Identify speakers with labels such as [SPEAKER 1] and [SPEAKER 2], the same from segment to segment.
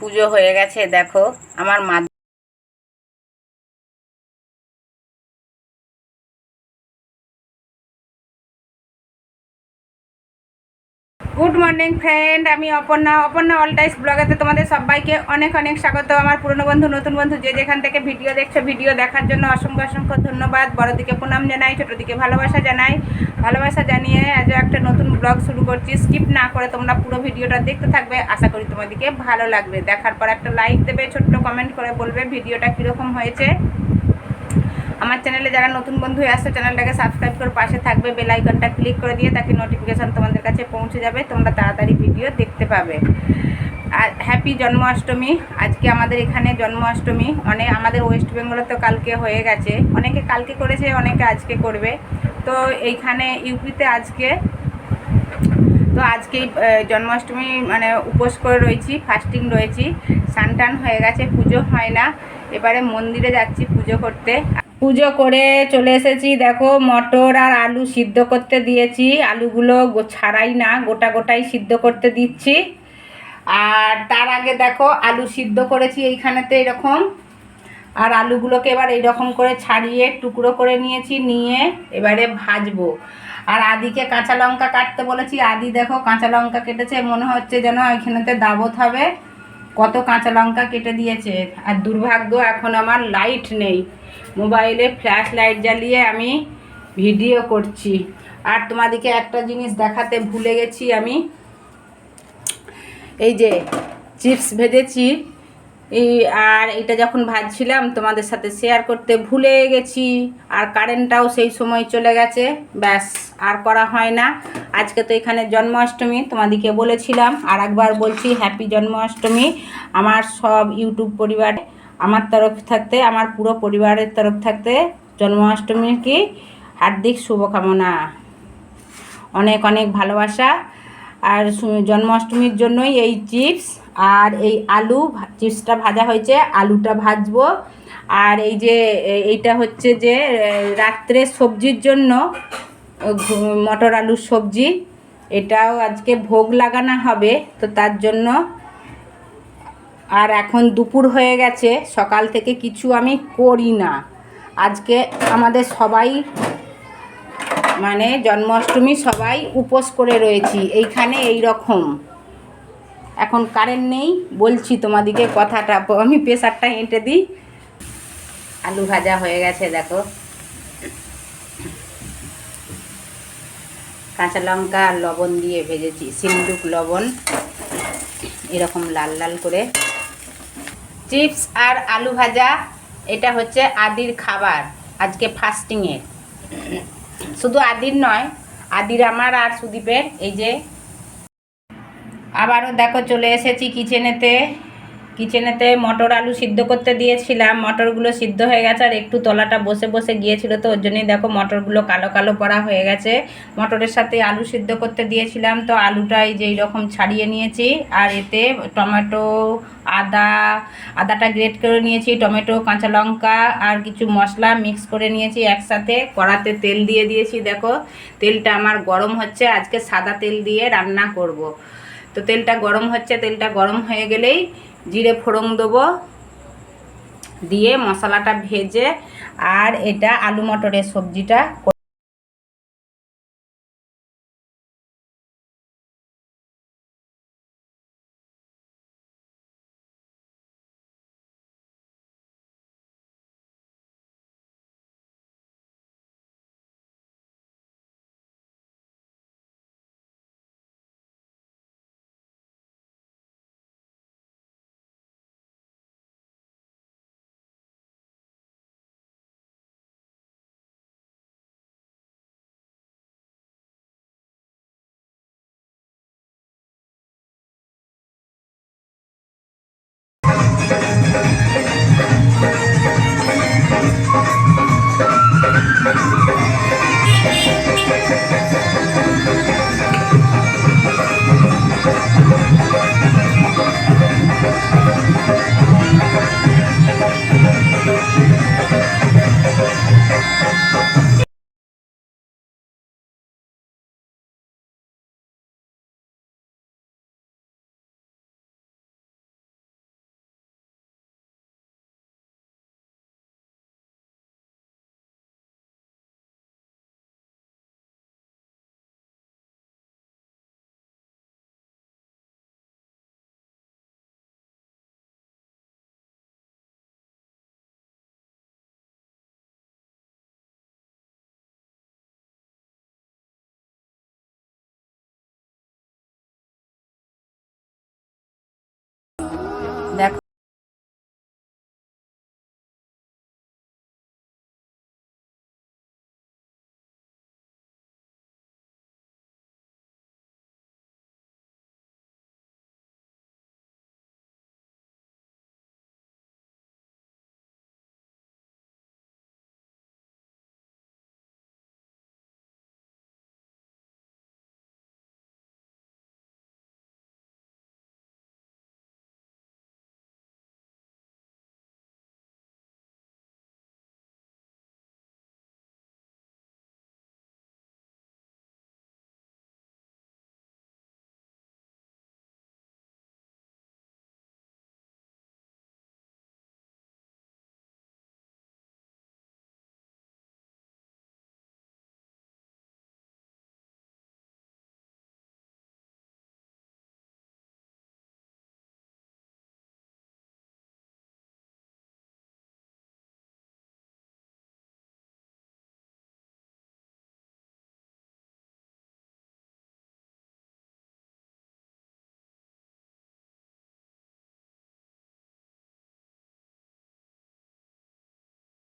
[SPEAKER 1] পুজো হয়ে গেছে, দেখো, আমার মা গুড মর্নিং ফ্রেন্ড আমি অপর্ণা। অপর্ণা অলটাইস ব্লগেতে তোমাদের সবাইকে অনেক অনেক স্বাগত। আমার পুরনো বন্ধু, নতুন বন্ধু যে যেখান থেকে ভিডিও দেখছ, ভিডিও দেখার জন্য অসংখ্য অসংখ্য ধন্যবাদ। বড়দিকে প্রণাম জানাই, ছোটোদিকে ভালোবাসা জানাই। ভালোবাসা জানিয়ে আজও একটা নতুন ব্লগ শুরু করছি। স্কিপ না করে তোমরা পুরো ভিডিওটা দেখতে থাকবে। আশা করি তোমাদেরকে ভালো লাগবে। দেখার পর একটা লাইক দেবে, ছোট্ট কমেন্ট করে বলবে ভিডিওটা কীরকম হয়েছে। আমার চ্যানেলে যারা নতুন বন্ধু হয়ে আসছে চ্যানেলটাকে সাবস্ক্রাইব করে পাশে থাকবে। বেল আইকনটা ক্লিক করে দিয়ে তাকে নোটিফিকেশান তোমাদের কাছে পৌঁছে যাবে। তোমরা তাড়াতাড়ি ভিডিও দেখতে পাবে। আর হ্যাপি জন্মাষ্টমী। আজকে আমাদের এখানে জন্মাষ্টমী। অনেক আমাদের ওয়েস্ট বেঙ্গলে তো কালকে হয়ে গেছে। অনেকে কালকে করেছে, অনেকে আজকে করবে। তো এইখানে ইউপিতে আজকে তো আজকেই জন্মাষ্টমী মানে উপোস করে রয়েছি ফাস্টিং রয়েছি সানটান হয়ে গেছে, পুজো হয় না। এবারে মন্দিরে যাচ্ছি পুজো করতে। পুজো করে চলে এসেছি, দেখো, মটর আর আলু সিদ্ধ করতে দিয়েছি। আলুগুলো ছাড়াই না, গোটা গোটাই সিদ্ধ করতে দিচ্ছি। আর তার আগে দেখো, আলু সিদ্ধ করেছি এইখানেতে এরকম। আর আলুগুলোকে এবার এইরকম করে ছাড়িয়ে টুকরো করে নিয়েছি, নিয়ে এবারে ভাজবো। আর আদিকে কাঁচা লঙ্কা কাটতে বলেছি, আদি দেখো কাঁচা লঙ্কা কেটেছে, মনে হচ্ছে যেন এখানেতে দাবত হবে। কত কাঁচা লঙ্কা কেটে দিয়েছে। আর দুর্ভাগ্য, এখন আমার লাইট নেই। মোবাইলে ফ্ল্যাশ লাইট জ্বালিয়ে আমি ভিডিও করছি। আর তোমাদেরকে একটা জিনিস দেখাতে ভুলে গেছি আমি। এই যে চিপস ভেজেছি। আর এটা যখন ভাজছিলাম তোমাদের সাথে শেয়ার করতে ভুলে গেছি, আর কারেন্টটাও সেই সময় চলে গেছে, ব্যাস, আর করা হয় না। আজকে তো এখানে জন্মাষ্টমী তোমাদেরকে বলেছিলাম, আর একবার বলছি হ্যাপি জন্মাষ্টমী আমার সব ইউটিউব পরিবার, আমার তরফ থাকতে, আমার পুরো পরিবারের তরফ থাকতে জন্মাষ্টমীর কি হার্দিক শুভকামনা। অনেক অনেক ভালোবাসা, আর জন্মাষ্টমীর জন্যই এই চিপস আর এই আলু চিপসটা ভাজা হয়েছে, আলুটা ভাজবো। আর এই যে এইটা হচ্ছে যে রাত্রে সবজির জন্য মটর আলুর সবজি। এটাও আজকে ভোগ লাগানো হবে, তো তার জন্য। আর এখন দুপুর হয়ে গেছে, সকাল থেকে কিছু আমি করি না। আজকে আমাদের সবাই মানে জন্মাষ্টমী সবাই উপোস করে রয়েছি, এইখানে এই রকম এখন কারেন্ট নেই, বলছি তোমাদিকে কথাটা, আমি প্রেশারটা এঁটে দিই। আলু ভাজা হয়ে গেছে, দেখো। কাঁচা লঙ্কা আর লবণ দিয়ে ভেজেছি সিন্দুক লবণ, এরকম লাল লাল করে। চিপস আর আলু ভাজা, এটা হচ্ছে আদির খাবার, আজকে ফাস্টিংয়ের শুধু আদির নয়, আদির আমার আর সুদীপের, এই যে আবারও দেখো চলে এসেছি কিচেনেতে কিচেনেতে মটর আলু সিদ্ধ করতে দিয়েছিলাম। মটরগুলো সিদ্ধ হয়ে গেছে আর একটু তলাটা বসে বসে গিয়েছিল তো, ওর জন্যই দেখো মটরগুলো কালো কালো পড়া হয়ে গেছে। মটরের সাথে আলু সিদ্ধ করতে দিয়েছিলাম তো আলুটা এই যে এইরকম ছাড়িয়ে নিয়েছি। আর এতে টমেটো, আদা, আদাটা গ্রেট করে নিয়েছি, টমেটো, কাঁচা লঙ্কা আর কিছু মশলা মিক্স করে নিয়েছি একসাথে। কড়াতে তেল দিয়ে দিয়েছি, দেখো। তেলটা আমার গরম হচ্ছে, আজকে সাদা তেল দিয়ে রান্না করব। তো তেলটা গরম হচ্ছে, তেলটা গরম হয়ে গেলেই জিরে ফোড়ন দেবো, দিয়ে মশলাটা ভেজে, আর এটা আলু মটরের সবজিটা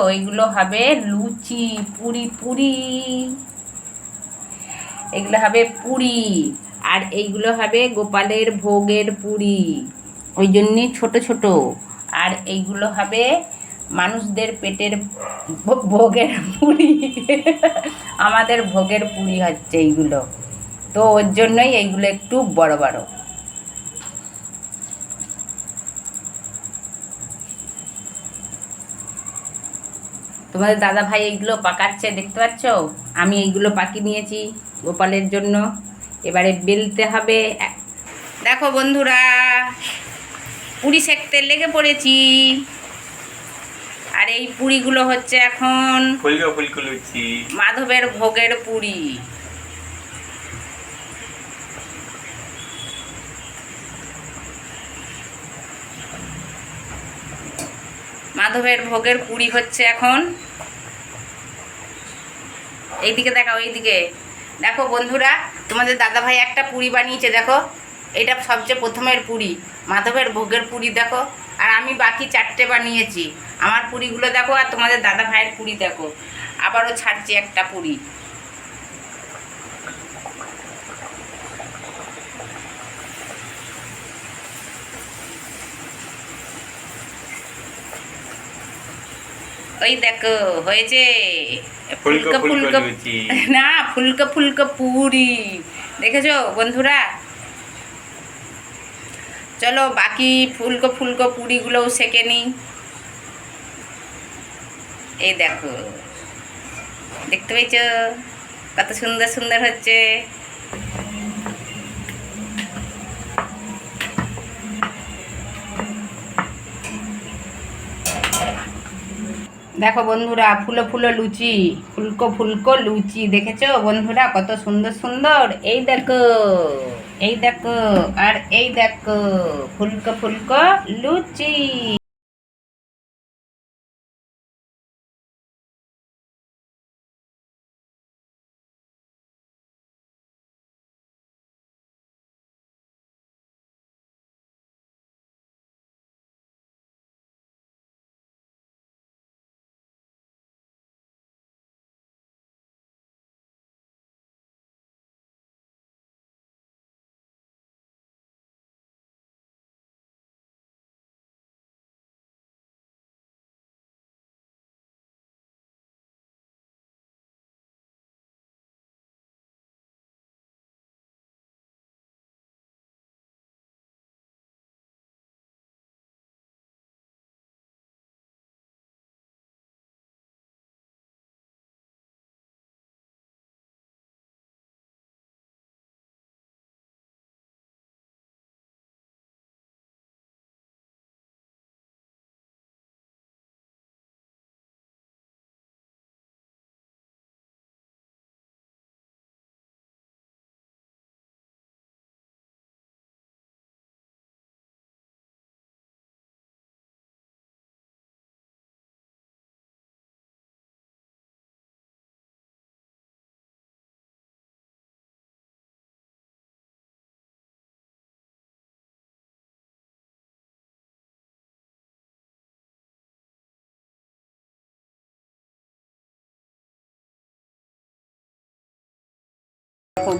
[SPEAKER 1] ওইগুলো হবে লুচি, পুরি পুরি। এগুলো হবে পুরি। আর এইগুলো হবে গোপালের ভোগের পুরি। ওই জন্যে ছোট ছোট। আর এইগুলো হবে মানুষদের পেটের ভোগের পুরি। আমাদের ভোগের পুরি হচ্ছে এইগুলো। তো ওর জন্যই এইগুলো একটু বড় বড়। তোমাদের দাদা ভাই এইগুলো পাকাচ্ছে দেখতে পাচ্ছ? আমি এইগুলো পাকি নিয়েছি গোপালের জন্য। এবারে বেলতে হবে। দেখো বন্ধুরা পুরি সেকতে লেগে পড়েছি। আর এই পুরিগুলো হচ্ছে এখন মাধবের ভোগের পুরি। মাধবের ভোগের পুরি হচ্ছে এখন এইদিকে দেখাও, এইদিকে। দেখো বন্ধুরা, তোমাদের দাদা ভাই একটা পুরি বানিয়েছে, দেখো। এটা সবচেয়ে প্রথমের পুরি, মাধবের ভোগের পুরি, দেখো। আর আমি বাকি চারটে বানিয়েছি। আমার পুরিগুলো দেখো, আর তোমাদের দাদা ভাইয়ের পুরি দেখো। আবারও ছাড়ছি একটা পুরি। ওই দেখো হয়েছে।
[SPEAKER 2] ফুলকো ফুলকো
[SPEAKER 1] না ফুলকো ফুলকো পুরি। দেখেছ বন্ধুরা? চলো বাকি ফুলকো ফুলকো পুরিগুলোও সেকে নিই। এই দেখো দেখতে পেয়েছ? কত সুন্দর সুন্দর হচ্ছে। দেখো বন্ধুরা, ফুলো ফুলো লুচি, ফুলকো ফুলকো লুচি দেখেছ বন্ধুরা? কত সুন্দর সুন্দর। এই দেখো এই দেখো, আর এই দেখো, ফুলকো ফুলকো লুচি।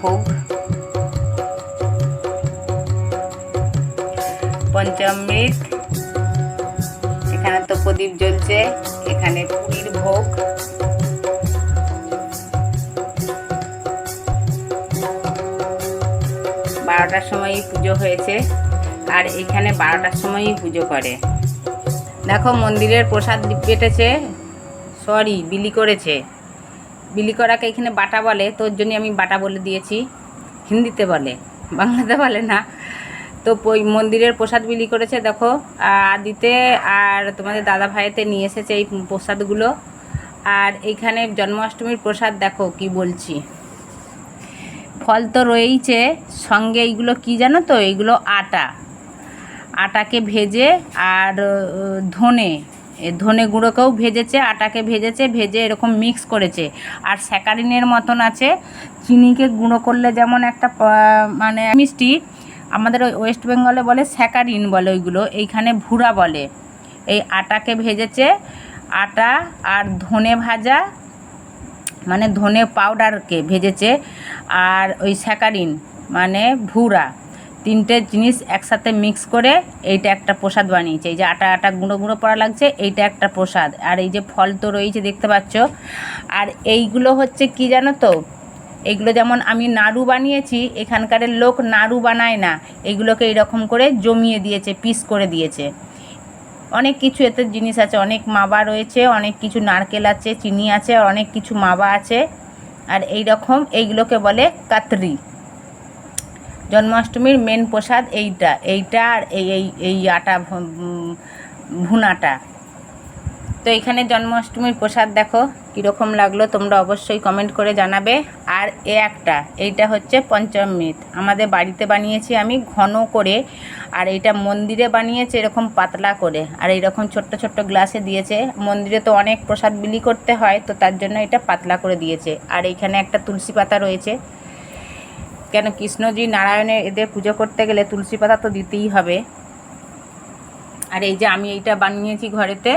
[SPEAKER 1] ভোগ পঞ্চামৃত এখানে তো প্রদীপ জ্বলছে, এখানে পুরীর ভোগ। বারোটার সময়ই পুজো হয়েছে, আর এখানে বারোটার সময়ই পুজো করে। দেখো মন্দিরের প্রসাদ পেটেছে, সরি, বিলি করেছে। বিলি করাকে এখানে বাটা বলে, তোর জন্য আমি বাটা বলে দিয়েছি। হিন্দিতে বলে, বাংলাতে বলে না। তো ওই মন্দিরের প্রসাদ বিলি করেছে, দেখো। আদিতে আর তোমাদের দাদা ভাইতে নিয়ে এসেছে এই প্রসাদগুলো। আর এইখানে জন্মাষ্টমীর প্রসাদ, দেখো কি বলছি। ফল তো রয়েইছে, সঙ্গে এইগুলো কি জানো তো? এইগুলো আটা। আটাকে ভেজে আর ধনে ধনে গুঁড়োকেও ভেজেছে, আটাকে ভেজেছে, ভেজে এরকম মিক্স করেছে। আর স্যাকারিনের মতন আছে। চিনিকে গুঁড়ো করলে যেমন একটা মানে মিষ্টি, আমাদের ওই ওয়েস্ট বেঙ্গলে বলে স্যাকারিন বলে ওইগুলো, এইখানে ভুরা বলে। এই আটাকে ভেজেছে, আটা আর ধনে ভাজা মানে ধনে পাউডারকে ভেজেছে, আর ওই স্যাকারিন মানে ভুরা তিনটে জিনিস একসাথে মিক্স করে এইটা একটা প্রসাদ বানিয়েছে। এই যে আটা আটা গুঁড়ো গুঁড়ো পড়া লাগছে, এইটা একটা প্রসাদ। আর এই যে ফল তো রয়েছে, দেখতে পাচ্ছ। আর এইগুলো হচ্ছে কি জানো তো? এগুলো যেমন আমি নাড়ু বানিয়েছি এখানকারের লোক নাড়ু বানায় না। এগুলোকে এইরকম করে জমিয়ে দিয়েছে, পিস করে দিয়েছে। অনেক কিছু এতে জিনিস আছে, অনেক মাবা রয়েছে, অনেক কিছু নারকেল আছে, চিনি আছে, অনেক কিছু মাবা আছে। আর এই রকম এইগুলোকে বলে কাতরি। জন্মাষ্টমীর মেন প্রসাদ এইটা এইটা আর এই এই এই আটা ভুনাটা। তো এখানে জন্মাষ্টমীর প্রসাদ দেখো, কীরকম লাগল, তোমরা অবশ্যই কমেন্ট করে জানাবে। আর এ একটা, এইটা হচ্ছে পঞ্চমৃত। আমাদের বাড়িতে বানিয়েছি আমি ঘন করে, আর এইটা মন্দিরে বানিয়েছে এরকম পাতলা করে। আর এইরকম ছোট্ট ছোট্ট গ্লাসে দিয়েছে। মন্দিরে তো অনেক প্রসাদ বিলি করতে হয়, তো তার জন্য এটা পাতলা করে দিয়েছে। আর এইখানে একটা তুলসী পাতা রয়েছে। কেন কৃষ্ণজি নারায়ণের এদের পুজো করতে গেলে তুলসী পাতা তো দিতেই হবে। আর এই যে আমি এইটা বানিয়েছি ঘরেতে,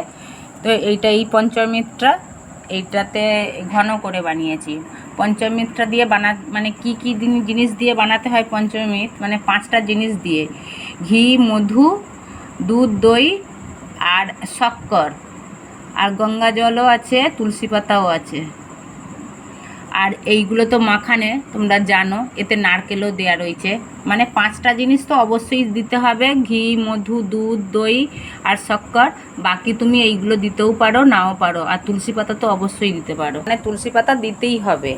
[SPEAKER 1] তো এইটা এই পঞ্চমিত্রা এইটাতে ঘন করে বানিয়েছি। পঞ্চমিত্রা দিয়ে বানা মানে কি কি জিনিস দিয়ে বানাতে হয় পঞ্চমিত? মানে পাঁচটা জিনিস দিয়ে। ঘি, মধু, দুধ, দই আর শক্কর। আর গঙ্গা জলও আছে, তুলসী পাতাও আছে। আর এইগুলো তো মাখানে, তোমরা জানো, এতে নারকেলও দেয়া রয়েছে। মানে পাঁচটা জিনিস তো অবশ্যই দিতে হবে, ঘি, মধু, দুধ, দই আর শক্কর। বাকি তুমি এইগুলো দিতেও পারো, নাও পারো, আর তুলসী পাতা তো অবশ্যই দিতে পারো। মানে তুলসী পাতা দিতেই হবে।